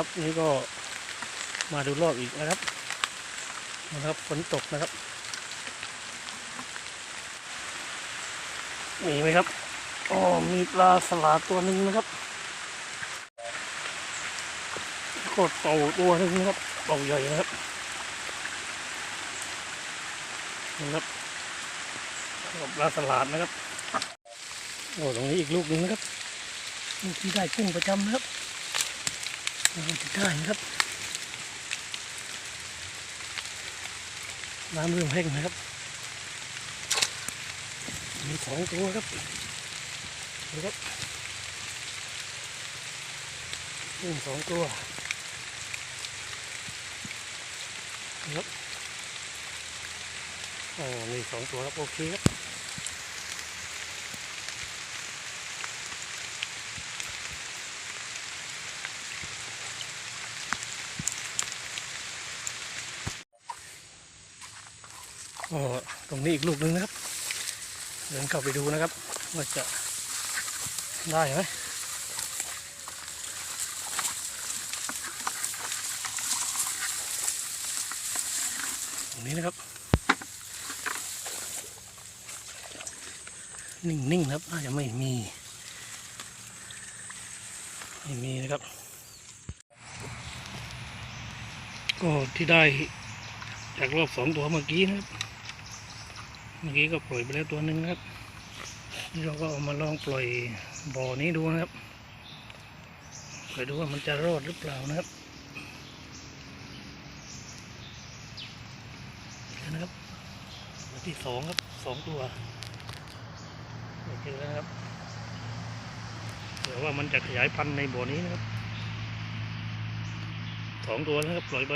ครับนี่ก็มาดูรอบอีกนะครับนะครับฝนตกนะครับมีไหมครับอ๋อมีปลาสลาตัวหนึ่งนะครับแล้วก็เต่าตัวหนึ่งนะครับเต่าใหญ่นะครับนะครับแล้วก็ปลาสลาดนะครับโอ้ตรงนี้อีกลูกหนึ่งนะครับลูกที่ได้กุ้งประจำนะครับ ได้ครับน้ำเริ่มแห้งนะครับ มีสองตัวครับดูครับกุ้งสองตัวครับอ๋อมีสองตัวครับโอเคครับ อ๋อตรงนี้อีกลูกหนึ่งนะครับ เดินเข้าไปดูนะครับ ว่าจะได้ไหมตรงนี้นะครับ นิ่งๆนะครับน่าจะไม่มีไม่มีนะครับ ก็ที่ได้จากรอบสองตัวเมื่อกี้นะครับ เมื่อกี้ก็ปล่อยไปแล้วตัวหนึ่งครับนี่เราก็เอามาลองปล่อยบ่อนี้ดูนะครับไปดูว่ามันจะรอดหรือเปล่านะครับเดี๋ยวนะครับตัวที่สองครับสองตัวไม่เจอแล้วครับเดี๋ยวว่ามันจะขยายพันธุ์ในบ่อนี้นะครับสองตัวแล้วครับปล่อยไป